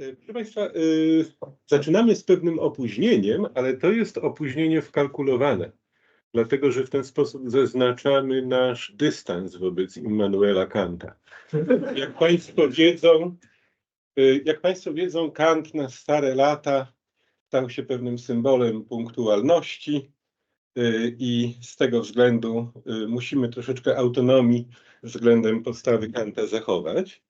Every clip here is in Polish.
Y, Proszę Państwa, y, zaczynamy z pewnym opóźnieniem, ale to jest opóźnienie wkalkulowane, dlatego że w ten sposób zaznaczamy nasz dystans wobec Immanuela Kanta. Jak Państwo wiedzą, y, jak Państwo wiedzą, Kant na stare lata stał się pewnym symbolem punktualności i z tego względu musimy troszeczkę autonomii względem postawy Kanta zachować.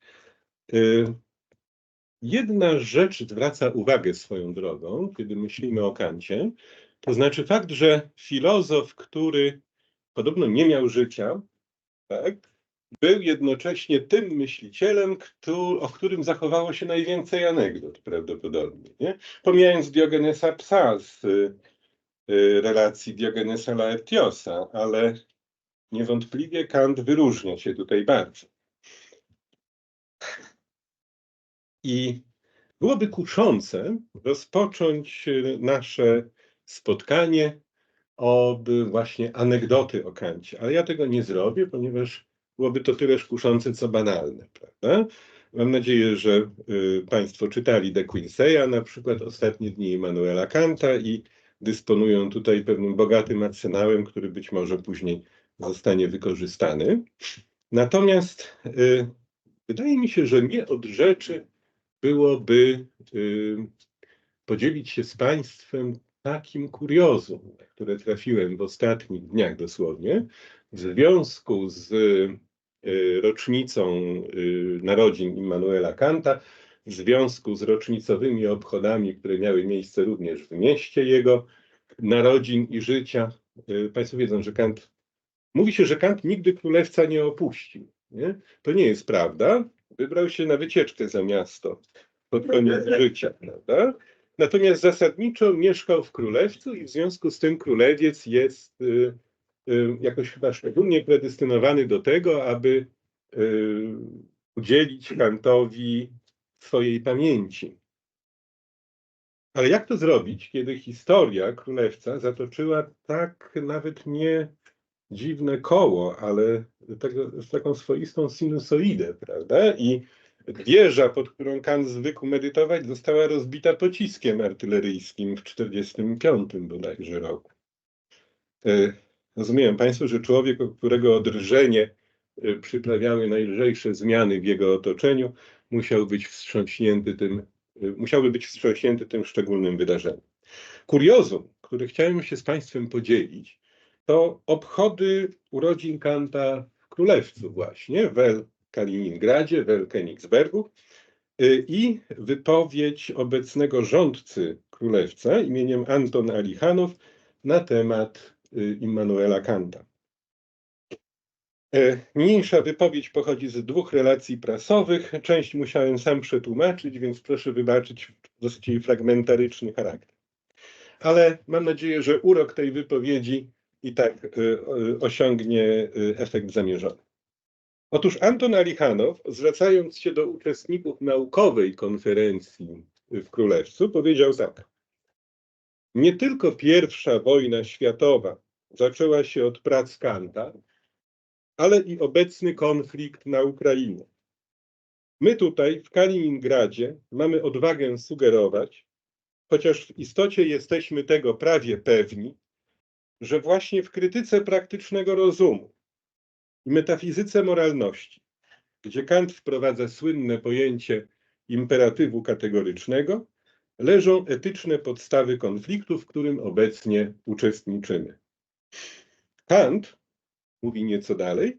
Jedna rzecz zwraca uwagę swoją drogą, kiedy myślimy o Kancie, to znaczy fakt, że filozof, który podobno nie miał życia, tak, był jednocześnie tym myślicielem, któ- o którym zachowało się najwięcej anegdot prawdopodobnie. Nie? Pomijając Diogenesa Psa z y, y, relacji Diogenesa Laertiosa, ale niewątpliwie Kant wyróżnia się tutaj bardzo. I byłoby kuszące rozpocząć e, nasze spotkanie od właśnie anegdoty o Kancie, ale ja tego nie zrobię, ponieważ byłoby to tyleż kuszące, co banalne, prawda? Mam nadzieję, że y, Państwo czytali De Quinceya, na przykład Ostatnie dni Immanuela Kanta i dysponują tutaj pewnym bogatym arsenałem, który być może później zostanie wykorzystany. Natomiast y, wydaje mi się, że nie od rzeczy byłoby podzielić się z Państwem takim kuriozum, które trafiłem w ostatnich dniach dosłownie, w związku z y, rocznicą y, narodzin Immanuela Kanta, w związku z rocznicowymi obchodami, które miały miejsce również w mieście jego narodzin i życia. Y, Państwo wiedzą, że Kant, mówi się, że Kant nigdy królewca nie opuścił. Nie? To nie jest prawda. Wybrał się na wycieczkę za miasto pod koniec życia, prawda? Natomiast zasadniczo mieszkał w królewcu i w związku z tym królewiec jest y, y, jakoś chyba szczególnie predestynowany do tego, aby y, udzielić Kantowi swojej pamięci. Ale jak to zrobić, kiedy historia królewca zatoczyła tak nawet nie dziwne koło, ale tego, taką swoistą sinusoidę, prawda? I wieża, pod którą Kant zwykł medytować, została rozbita pociskiem artyleryjskim w 1945 bodajże roku. E, Rozumieją Państwo, że człowiek, o którego drżenie e, przyprawiały najlżejsze zmiany w jego otoczeniu, musiał być wstrząśnięty tym, e, musiałby być wstrząśnięty tym szczególnym wydarzeniem. Kuriozum, który chciałem się z Państwem podzielić, to obchody urodzin Kanta w Królewcu właśnie, w Kaliningradzie, w Königsbergu y, i wypowiedź obecnego rządcy Królewca imieniem Anton Alichanow na temat y, Immanuela Kanta. E, Niniejsza wypowiedź pochodzi z dwóch relacji prasowych. Część musiałem sam przetłumaczyć, więc proszę wybaczyć dosyć fragmentaryczny charakter. Ale mam nadzieję, że urok tej wypowiedzi i tak y, y, osiągnie y, efekt zamierzony. Otóż Anton Alichanow, zwracając się do uczestników naukowej konferencji w Królewcu, powiedział tak. Nie tylko pierwsza wojna światowa zaczęła się od prac Kanta, ale i obecny konflikt na Ukrainie. My tutaj w Kaliningradzie mamy odwagę sugerować, chociaż w istocie jesteśmy tego prawie pewni, że właśnie w krytyce praktycznego rozumu i metafizyce moralności, gdzie Kant wprowadza słynne pojęcie imperatywu kategorycznego, leżą etyczne podstawy konfliktu, w którym obecnie uczestniczymy. Kant, mówi nieco dalej,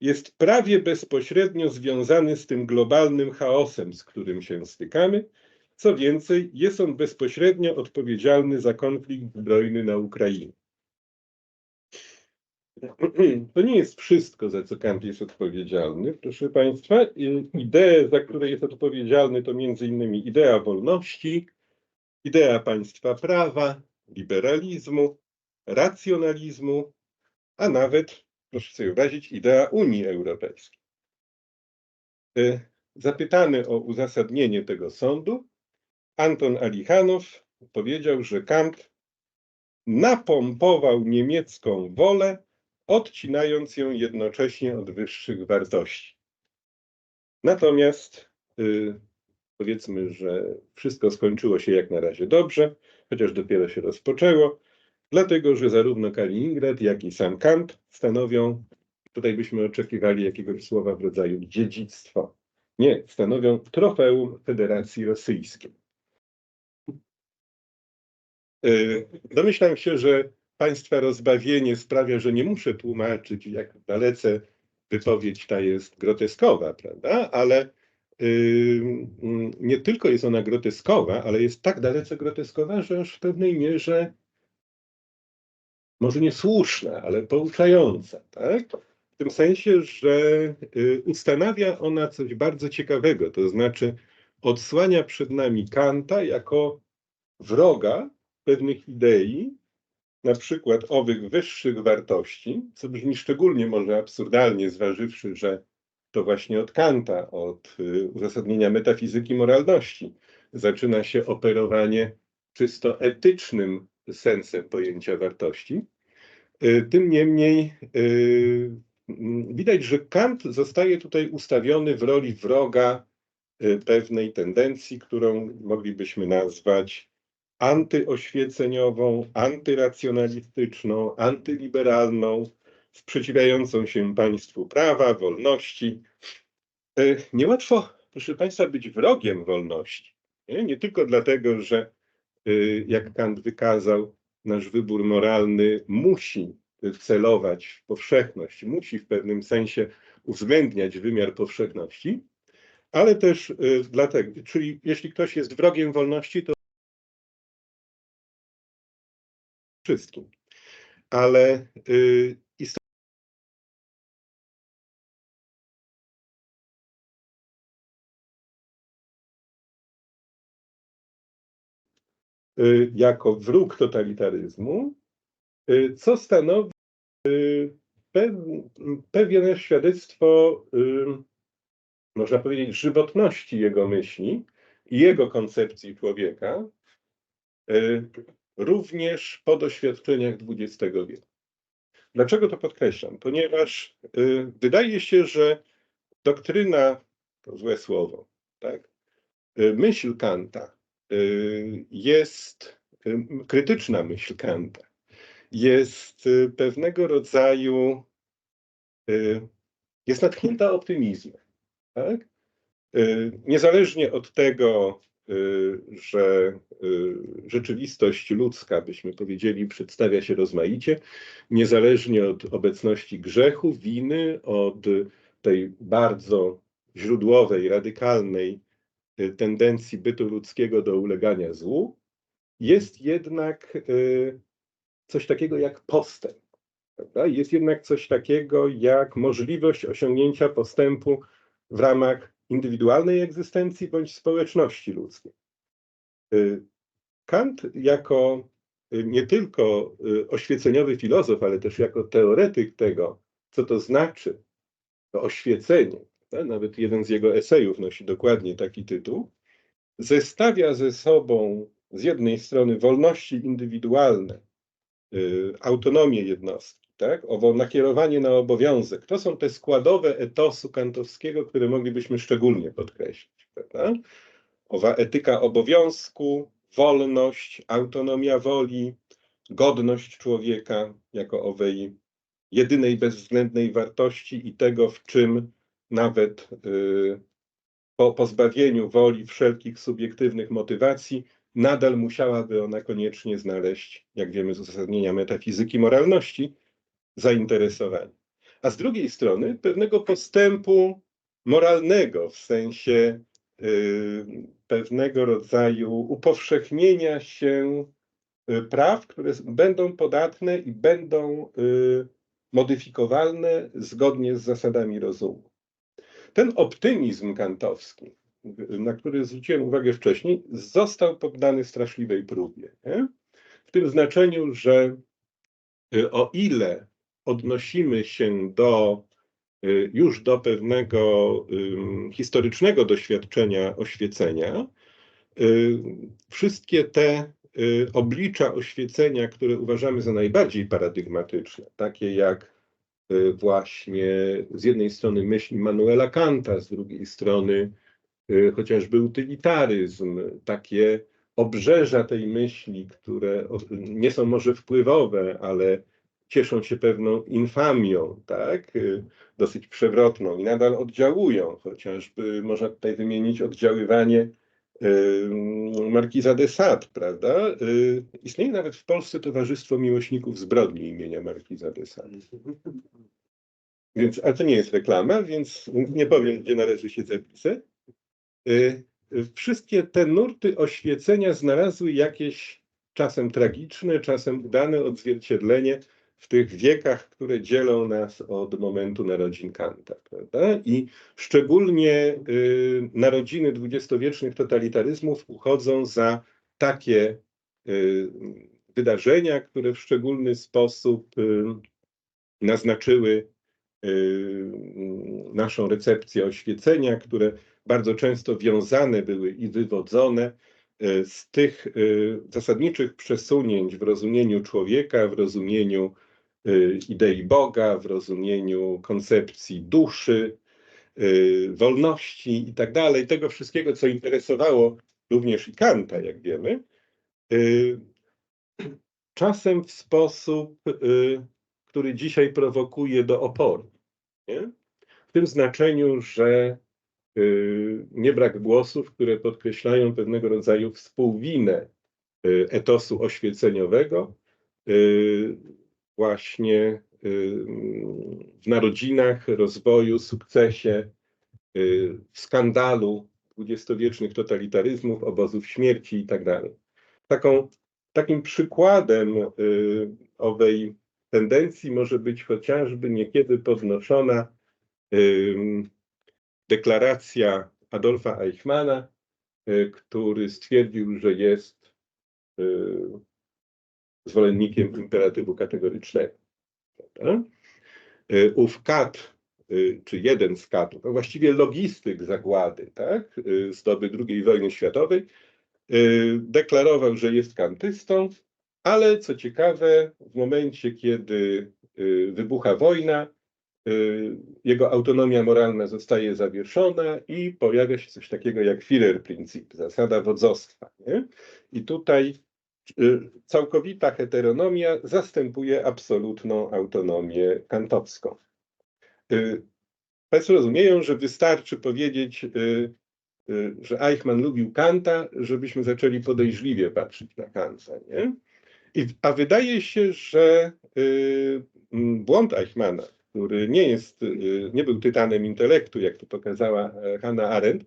jest prawie bezpośrednio związany z tym globalnym chaosem, z którym się stykamy. Co więcej, jest on bezpośrednio odpowiedzialny za konflikt zbrojny na Ukrainie. To nie jest wszystko, za co Kant jest odpowiedzialny, proszę Państwa. Idee, za które jest odpowiedzialny, to między innymi idea wolności, idea państwa prawa, liberalizmu, racjonalizmu, a nawet, proszę sobie wyobrazić, idea Unii Europejskiej. Y, Zapytany o uzasadnienie tego sądu, Anton Alichanow powiedział, że Kant napompował niemiecką wolę, odcinając ją jednocześnie od wyższych wartości. Natomiast y, powiedzmy, że wszystko skończyło się jak na razie dobrze, chociaż dopiero się rozpoczęło, dlatego że zarówno Kaliningrad, jak i sam Kant stanowią, tutaj byśmy oczekiwali jakiegoś słowa w rodzaju dziedzictwo. Nie, stanowią trofeum Federacji Rosyjskiej. Yy, Domyślam się, że Państwa rozbawienie sprawia, że nie muszę tłumaczyć, jak dalece wypowiedź ta jest groteskowa, prawda? Ale mm, nie tylko jest ona groteskowa, ale jest tak dalece groteskowa, że aż w pewnej mierze może nie słuszna, ale pouczająca, tak? W tym sensie, że yy, ustanawia ona coś bardzo ciekawego, to znaczy odsłania przed nami Kanta jako wroga pewnych idei, na przykład owych wyższych wartości, co brzmi szczególnie może absurdalnie, zważywszy, że to właśnie od Kanta, od y, uzasadnienia metafizyki moralności, zaczyna się operowanie czysto etycznym sensem pojęcia wartości. Y, Tym niemniej y, mm, widać, że Kant zostaje tutaj ustawiony w roli wroga pewnej tendencji, którą moglibyśmy nazwać antyoświeceniową, antyracjonalistyczną, antyliberalną, sprzeciwiającą się państwu prawa, wolności. E, Niełatwo, proszę Państwa, być wrogiem wolności. Nie, nie tylko dlatego, że e, jak Kant wykazał, nasz wybór moralny musi celować w powszechność, musi w pewnym sensie uwzględniać wymiar powszechności, ale też e, dlatego, czyli jeśli ktoś jest wrogiem wolności, to wszystkim. Ale y, istotnie y, jako wróg totalitaryzmu, y, co stanowi y, pew- pewne świadectwo, można powiedzieć, żywotności jego myśli i jego koncepcji człowieka, również po doświadczeniach XX wieku. Dlaczego to podkreślam? Ponieważ y, wydaje się, że doktryna, to złe słowo, tak, y, myśl Kanta y, jest, y, krytyczna myśl Kanta jest y, pewnego rodzaju, y, jest natchnięta optymizmem. Tak? Y, Niezależnie od tego, że y, rzeczywistość ludzka, byśmy powiedzieli, przedstawia się rozmaicie, niezależnie od obecności grzechu, winy, od tej bardzo źródłowej, radykalnej y, tendencji bytu ludzkiego do ulegania złu, jest jednak y, coś takiego jak postęp. Prawda? Jest jednak coś takiego jak możliwość osiągnięcia postępu w ramach indywidualnej egzystencji bądź społeczności ludzkiej. Y, Kant jako y, nie tylko y, oświeceniowy filozof, ale też jako teoretyk tego, co to znaczy to oświecenie, nawet jeden z jego esejów nosi dokładnie taki tytuł, zestawia ze sobą z jednej strony wolności indywidualne, autonomię jednostki, tak? owo nakierowanie na obowiązek. To są te składowe etosu kantowskiego, które moglibyśmy szczególnie podkreślić. Prawda? Owa etyka obowiązku, wolność, autonomia woli, godność człowieka jako owej jedynej bezwzględnej wartości i tego, w czym nawet y, po pozbawieniu woli wszelkich subiektywnych motywacji, nadal musiałaby ona koniecznie znaleźć, jak wiemy z uzasadnienia metafizyki moralności, zainteresowanie. A z drugiej strony pewnego postępu moralnego, w sensie y, pewnego rodzaju upowszechnienia się y, praw, które będą podatne i będą y, modyfikowalne zgodnie z zasadami rozumu. Ten optymizm kantowski, na który zwróciłem uwagę wcześniej, został poddany straszliwej próbie. Nie? W tym znaczeniu, że o ile odnosimy się do y, już do pewnego historycznego doświadczenia oświecenia, y, wszystkie te y, oblicza oświecenia, które uważamy za najbardziej paradygmatyczne, takie jak właśnie z jednej strony myśl Manuela Kanta, z drugiej strony chociażby utylitaryzm, takie obrzeża tej myśli, które nie są może wpływowe, ale cieszą się pewną infamią, tak? y, dosyć przewrotną i nadal oddziałują, chociażby można tutaj wymienić oddziaływanie Markiza de Sade, prawda? Y, Istnieje nawet w Polsce Towarzystwo Miłośników Zbrodni imienia Markiza de Sade. Więc, a to nie jest reklama, więc nie powiem, gdzie należy się zapisać. Y, Wszystkie te nurty oświecenia znalazły jakieś czasem tragiczne, czasem udane odzwierciedlenie w tych wiekach, które dzielą nas od momentu narodzin Kanta. Prawda? I szczególnie y, narodziny dwudziestowiecznych totalitaryzmów uchodzą za takie y, wydarzenia, które w szczególny sposób y, naznaczyły y, naszą recepcję oświecenia, które bardzo często wiązane były i wywodzone y, z tych y, zasadniczych przesunięć w rozumieniu człowieka, w rozumieniu idei Boga, w rozumieniu koncepcji duszy, y, wolności i tak dalej, tego wszystkiego, co interesowało również i Kanta, jak wiemy, y, czasem w sposób, y, który dzisiaj prowokuje do oporu. Nie? W tym znaczeniu, że y, nie brak głosów, które podkreślają pewnego rodzaju współwinę y, etosu oświeceniowego y, właśnie y, w narodzinach, rozwoju, sukcesie, y, w skandalu dwudziestowiecznych totalitaryzmów, obozów śmierci i tak takim przykładem y, owej tendencji może być chociażby niekiedy podnoszona deklaracja Adolfa Eichmana, który stwierdził, że jest zwolennikiem imperatywu kategorycznego. Prawda? Y, Ów kat, y, czy jeden z katów, a właściwie logistyk zagłady tak, y, z doby II wojny światowej, deklarował, że jest kantystą, ale co ciekawe, w momencie, kiedy wybucha wojna, jego autonomia moralna zostaje zawieszona i pojawia się coś takiego jak Führerprinzip, zasada wodzostwa. Nie? I tutaj całkowita heteronomia zastępuje absolutną autonomię kantowską. Y, Państwo rozumieją, że wystarczy powiedzieć, y, y, że Eichmann lubił Kanta, żebyśmy zaczęli podejrzliwie patrzeć na Kanta. Nie? A wydaje się, że y, błąd Eichmana, który nie jest, y, nie był tytanem intelektu, jak to pokazała e, Hannah Arendt,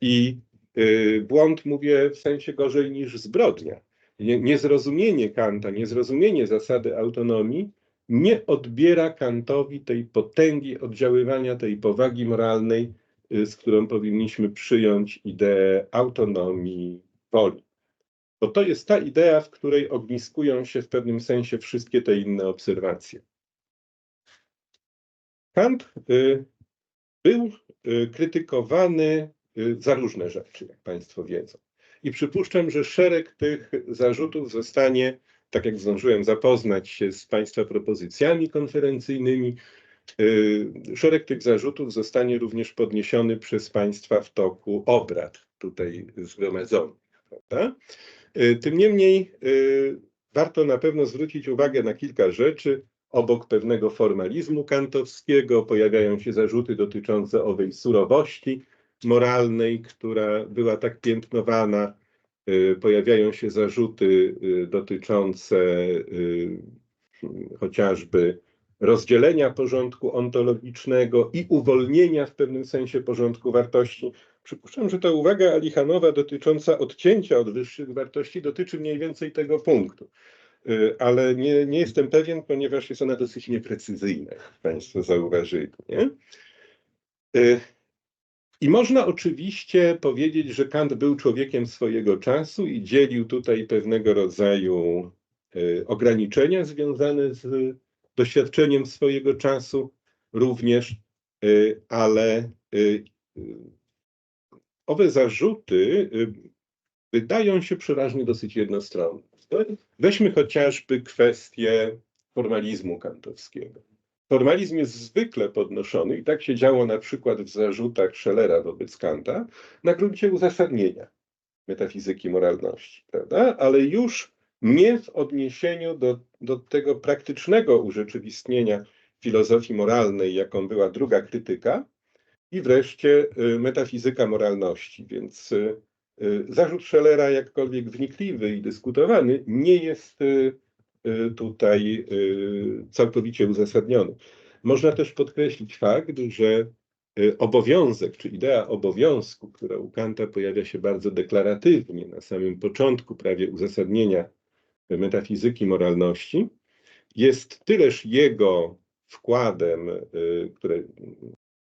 i y, błąd mówię w sensie gorzej niż zbrodnia. Nie, niezrozumienie Kanta, niezrozumienie zasady autonomii nie odbiera Kantowi tej potęgi oddziaływania, tej powagi moralnej, y, z którą powinniśmy przyjąć ideę autonomii woli. Bo to jest ta idea, w której ogniskują się w pewnym sensie wszystkie te inne obserwacje. Kant y, był y, krytykowany za różne rzeczy, jak Państwo wiedzą. I przypuszczam, że szereg tych zarzutów zostanie, tak jak zdążyłem zapoznać się z Państwa propozycjami konferencyjnymi, y, szereg tych zarzutów zostanie również podniesiony przez Państwa w toku obrad tutaj zgromadzonych. Prawda? Y, Tym niemniej y, warto na pewno zwrócić uwagę na kilka rzeczy. Obok pewnego formalizmu kantowskiego pojawiają się zarzuty dotyczące owej surowości moralnej, która była tak piętnowana. Y, Pojawiają się zarzuty y, dotyczące y, chociażby rozdzielenia porządku ontologicznego i uwolnienia w pewnym sensie porządku wartości. Przypuszczam, że ta uwaga Alichanowa dotycząca odcięcia od wyższych wartości dotyczy mniej więcej tego punktu. Ale nie, nie jestem pewien, ponieważ jest ona dosyć nieprecyzyjna, jak Państwo zauważyli. Nie? I można oczywiście powiedzieć, że Kant był człowiekiem swojego czasu i dzielił tutaj pewnego rodzaju y, ograniczenia związane z doświadczeniem swojego czasu również, y, ale y, owe zarzuty wydają się przeważnie dosyć jednostronne. Weźmy chociażby kwestię formalizmu kantowskiego. Formalizm jest zwykle podnoszony, i tak się działo na przykład w zarzutach Schellera wobec Kanta, na gruncie uzasadnienia metafizyki moralności, prawda? ale już nie w odniesieniu do, do tego praktycznego urzeczywistnienia filozofii moralnej, jaką była druga krytyka, i wreszcie y, metafizyka moralności. Więc y, y, zarzut Schellera, jakkolwiek wnikliwy i dyskutowany, nie jest tutaj całkowicie uzasadniony. Można też podkreślić fakt, że obowiązek, czy idea obowiązku, która u Kanta pojawia się bardzo deklaratywnie na samym początku prawie uzasadnienia metafizyki moralności, jest tyleż jego wkładem, które,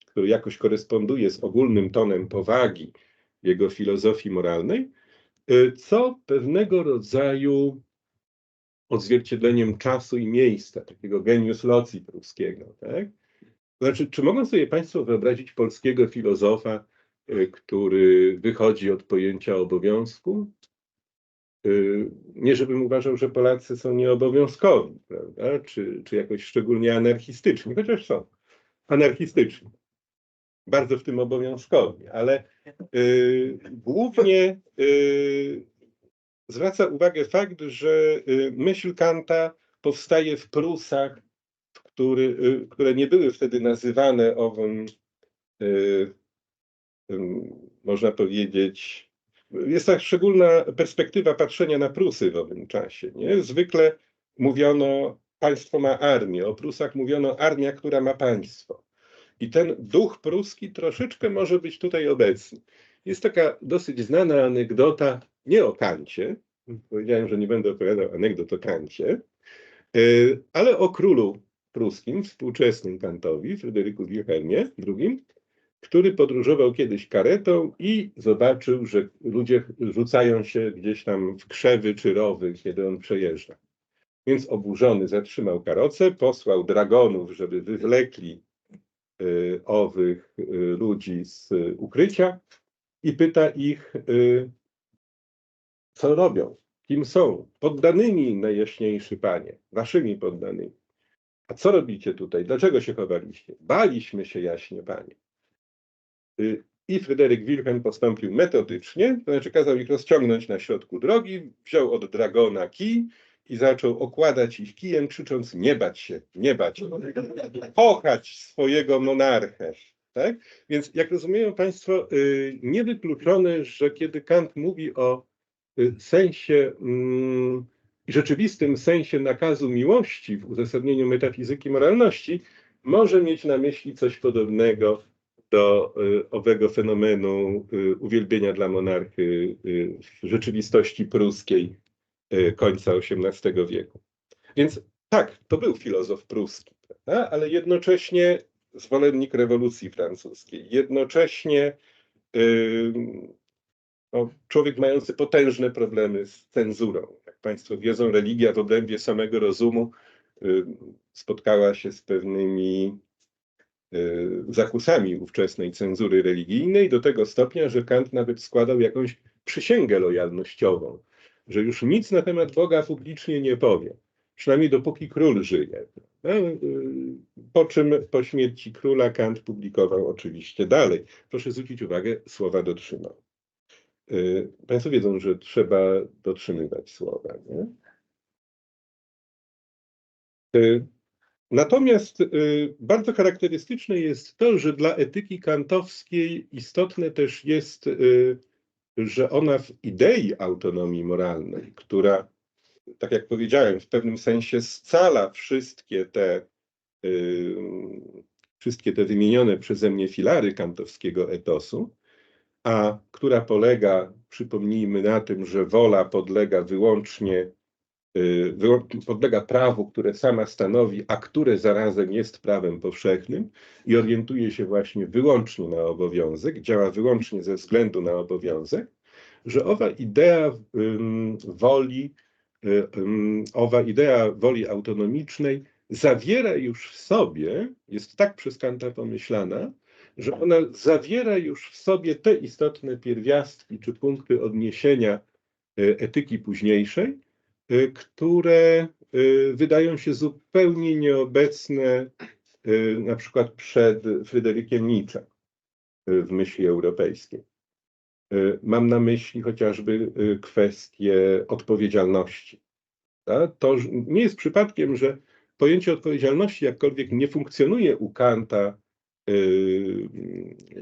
który jakoś koresponduje z ogólnym tonem powagi jego filozofii moralnej, co pewnego rodzaju odzwierciedleniem czasu i miejsca, takiego genius loci pruskiego. Tak? Znaczy, czy mogą sobie Państwo wyobrazić polskiego filozofa, który wychodzi od pojęcia obowiązku, Y, nie żebym uważał, że Polacy są nieobowiązkowi, prawda? Czy, czy jakoś szczególnie anarchistyczni, chociaż są anarchistyczni. Bardzo w tym obowiązkowi, ale y, głównie y, zwraca uwagę fakt, że y, myśl Kanta powstaje w Prusach, który, y, które nie były wtedy nazywane owym, y, można powiedzieć, jest tak szczególna perspektywa patrzenia na Prusy w owym czasie. Nie? Zwykle mówiono, państwo ma armię, o Prusach mówiono armia, która ma państwo. I ten duch pruski troszeczkę może być tutaj obecny. Jest taka dosyć znana anegdota, nie o Kancie, powiedziałem, że nie będę opowiadał anegdot o Kancie, y, ale o królu pruskim, współczesnym Kantowi, Fryderyku Wilhelmie II, który podróżował kiedyś karetą i zobaczył, że ludzie rzucają się gdzieś tam w krzewy czy rowy, kiedy on przejeżdża. Więc oburzony zatrzymał karocę, posłał dragonów, żeby wywlekli y, owych y, ludzi z ukrycia i pyta ich, co robią, kim są. Poddanymi, najjaśniejszy panie, waszymi poddanymi. A co robicie tutaj? Dlaczego się chowaliście? Baliśmy się, jaśnie panie. Y, I Fryderyk Wilhelm postąpił metodycznie, to znaczy kazał ich rozciągnąć na środku drogi, wziął od dragona kij i zaczął okładać ich kijem, krzycząc nie bać się, nie bać, kochać swojego monarchę. Tak? Więc jak rozumieją Państwo, y, niewykluczone, że kiedy Kant mówi o sensie mm, rzeczywistym sensie nakazu miłości w uzasadnieniu metafizyki moralności, może mieć na myśli coś podobnego do y, owego fenomenu y, uwielbienia dla monarchy y, w rzeczywistości pruskiej końca XVIII wieku. Więc tak, to był filozof pruski, prawda? ale jednocześnie zwolennik rewolucji francuskiej, jednocześnie no, człowiek mający potężne problemy z cenzurą. Jak Państwo wiedzą, religia w obrębie samego rozumu spotkała się z pewnymi Y, zakusami ówczesnej cenzury religijnej do tego stopnia, że Kant nawet składał jakąś przysięgę lojalnościową, że już nic na temat Boga publicznie nie powie, przynajmniej dopóki król żyje. No, y, po czym po śmierci króla Kant publikował oczywiście dalej. Proszę zwrócić uwagę, słowa dotrzymał. Y, państwo wiedzą, że trzeba dotrzymywać słowa. Nie? Natomiast y, bardzo charakterystyczne jest to, że dla etyki kantowskiej istotne też jest, y, że ona w idei autonomii moralnej, która, tak jak powiedziałem, w pewnym sensie scala wszystkie te, y, wszystkie te wymienione przeze mnie filary kantowskiego etosu, a która polega, przypomnijmy, na tym, że wola podlega wyłącznie Y, podlega prawu, które sama stanowi, a które zarazem jest prawem powszechnym i orientuje się właśnie wyłącznie na obowiązek, działa wyłącznie ze względu na obowiązek, że owa idea woli, y, owa idea woli autonomicznej zawiera już w sobie, jest tak przez Kanta pomyślana, że ona zawiera już w sobie te istotne pierwiastki czy punkty odniesienia y, etyki późniejszej, Y, które y, wydają się zupełnie nieobecne na przykład przed Fryderykiem Nietzsche w myśli europejskiej. Mam na myśli chociażby kwestię odpowiedzialności. To nie jest przypadkiem, że pojęcie odpowiedzialności jakkolwiek nie funkcjonuje u Kanta,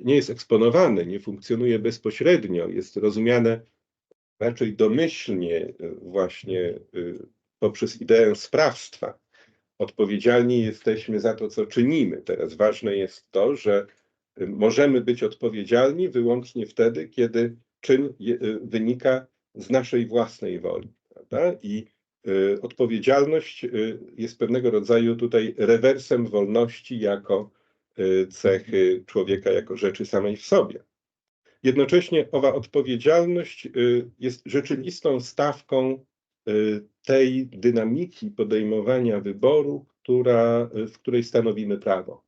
nie jest eksponowane, nie funkcjonuje bezpośrednio, jest rozumiane raczej domyślnie y, właśnie y, poprzez ideę sprawstwa. Odpowiedzialni jesteśmy za to, co czynimy. Teraz ważne jest to, że y, możemy być odpowiedzialni wyłącznie wtedy, kiedy czyn y, wynika z naszej własnej woli. Prawda? I y, odpowiedzialność y, jest pewnego rodzaju tutaj rewersem wolności jako y, cechy człowieka, jako rzeczy samej w sobie. Jednocześnie owa odpowiedzialność y, jest rzeczywistą stawką y, tej dynamiki podejmowania wyboru, która, y, w której stanowimy prawo.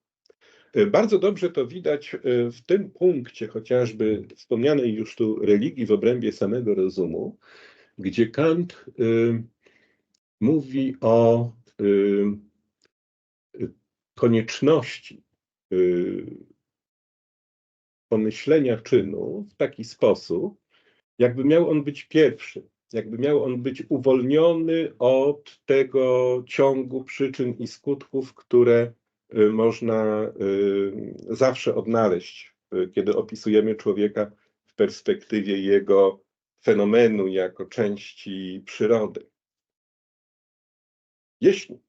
Y, Bardzo dobrze to widać y, w tym punkcie chociażby wspomnianej już tu religii w obrębie samego rozumu, gdzie Kant y, mówi o y, y, konieczności y, pomyślenia czynu w taki sposób, jakby miał on być pierwszy, jakby miał on być uwolniony od tego ciągu przyczyn i skutków, które y, można y, zawsze odnaleźć, y, kiedy opisujemy człowieka w perspektywie jego fenomenu jako części przyrody. Jeśli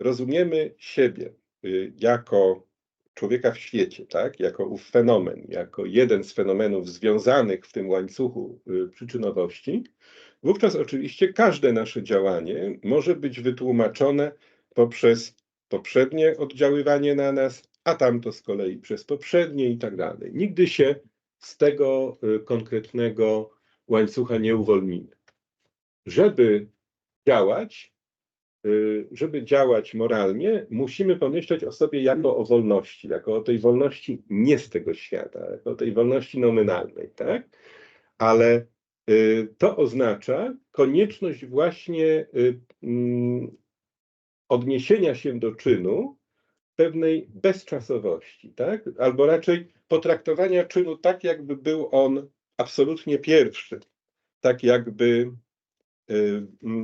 rozumiemy siebie y, jako człowieka w świecie, tak? jako ów fenomen, jako jeden z fenomenów związanych w tym łańcuchu y, przyczynowości, wówczas oczywiście każde nasze działanie może być wytłumaczone poprzez poprzednie oddziaływanie na nas, a tamto z kolei przez poprzednie i tak dalej. Nigdy się z tego y, konkretnego łańcucha nie uwolnimy. Żeby działać, żeby działać moralnie, musimy pomyśleć o sobie jako o wolności, jako o tej wolności nie z tego świata, jako o tej wolności nominalnej, tak? Ale y, to oznacza konieczność właśnie y, mm, odniesienia się do czynu pewnej bezczasowości, tak? Albo raczej potraktowania czynu tak, jakby był on absolutnie pierwszy, tak jakby y,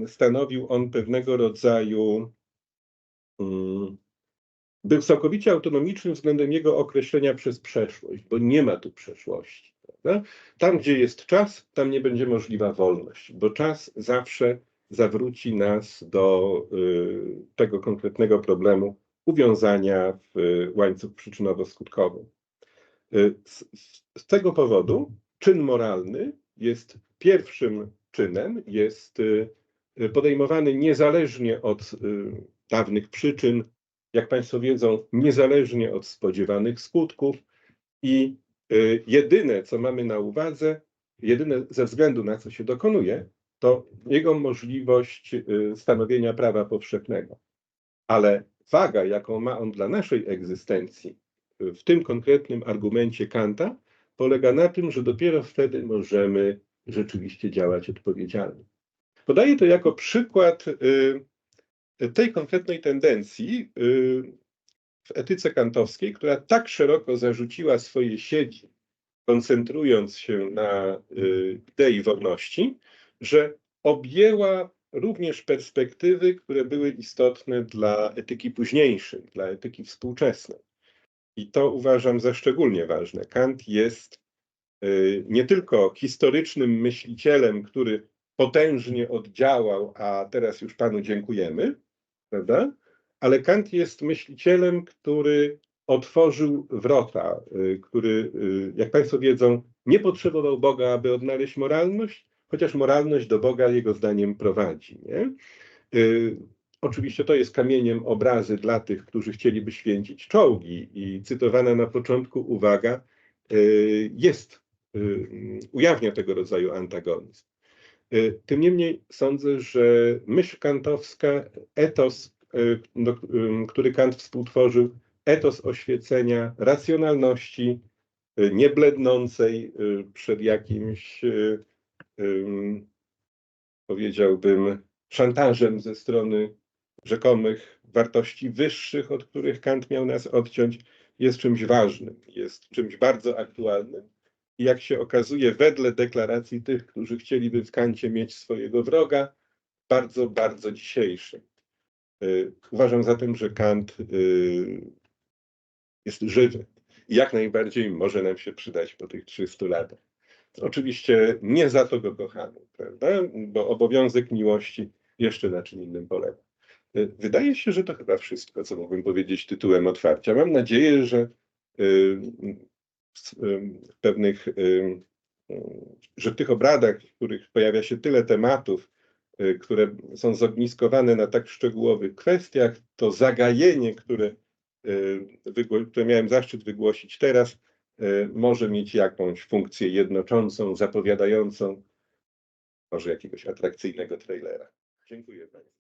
stanowił on pewnego rodzaju, mm, był całkowicie autonomiczny względem jego określenia przez przeszłość, bo nie ma tu przeszłości. Prawda? Tam, gdzie jest czas, tam nie będzie możliwa wolność, bo czas zawsze zawróci nas do y, tego konkretnego problemu uwiązania w y, łańcuch przyczynowo-skutkowy. Y, z- z tego powodu czyn moralny jest pierwszym czynem, jest y, y, podejmowany niezależnie od y, dawnych przyczyn, jak Państwo wiedzą, niezależnie od spodziewanych skutków i jedyne, co mamy na uwadze, jedyne ze względu na co się dokonuje, to jego możliwość stanowienia prawa powszechnego. Ale waga, jaką ma on dla naszej egzystencji, w tym konkretnym argumencie Kanta, polega na tym, że dopiero wtedy możemy rzeczywiście działać odpowiedzialnie. Podaję to jako przykład y, tej konkretnej tendencji y, w etyce kantowskiej, która tak szeroko zarzuciła swoje sieci, koncentrując się na y, idei wolności, że objęła również perspektywy, które były istotne dla etyki późniejszej, dla etyki współczesnej. I to uważam za szczególnie ważne. Kant jest nie tylko historycznym myślicielem, który potężnie oddziałał, a teraz już Panu dziękujemy, prawda? Ale Kant jest myślicielem, który otworzył wrota, y, który, y, jak Państwo wiedzą, nie potrzebował Boga, aby odnaleźć moralność, chociaż moralność do Boga jego zdaniem prowadzi. Nie? Y, Oczywiście to jest kamieniem obrazy dla tych, którzy chcieliby święcić czołgi i cytowana na początku uwaga y, jest, y, ujawnia tego rodzaju antagonizm. Y, Tym niemniej sądzę, że myśl kantowska, etos, y, y, który Kant współtworzył, etos oświecenia, racjonalności, y, nieblednącej y, przed jakimś, y, ym, powiedziałbym, szantażem ze strony rzekomych wartości wyższych, od których Kant miał nas odciąć, jest czymś ważnym, jest czymś bardzo aktualnym. Jak się okazuje, wedle deklaracji tych, którzy chcieliby w Kancie mieć swojego wroga, bardzo, bardzo dzisiejszym. Y, uważam zatem, że Kant y, jest żywy i jak najbardziej może nam się przydać po tych 300 latach. Oczywiście nie za to go kochamy, prawda? Bo obowiązek miłości jeszcze na czym innym polega. Y, wydaje się, że to chyba wszystko, co mógłbym powiedzieć tytułem otwarcia. Mam nadzieję, że pewnych, że w tych obradach, w których pojawia się tyle tematów, Y, które są zogniskowane na tak szczegółowych kwestiach, to zagajenie, które, y, które miałem zaszczyt wygłosić teraz, y, może mieć jakąś funkcję jednoczącą, zapowiadającą może jakiegoś atrakcyjnego trailera. Dziękuję Państwu.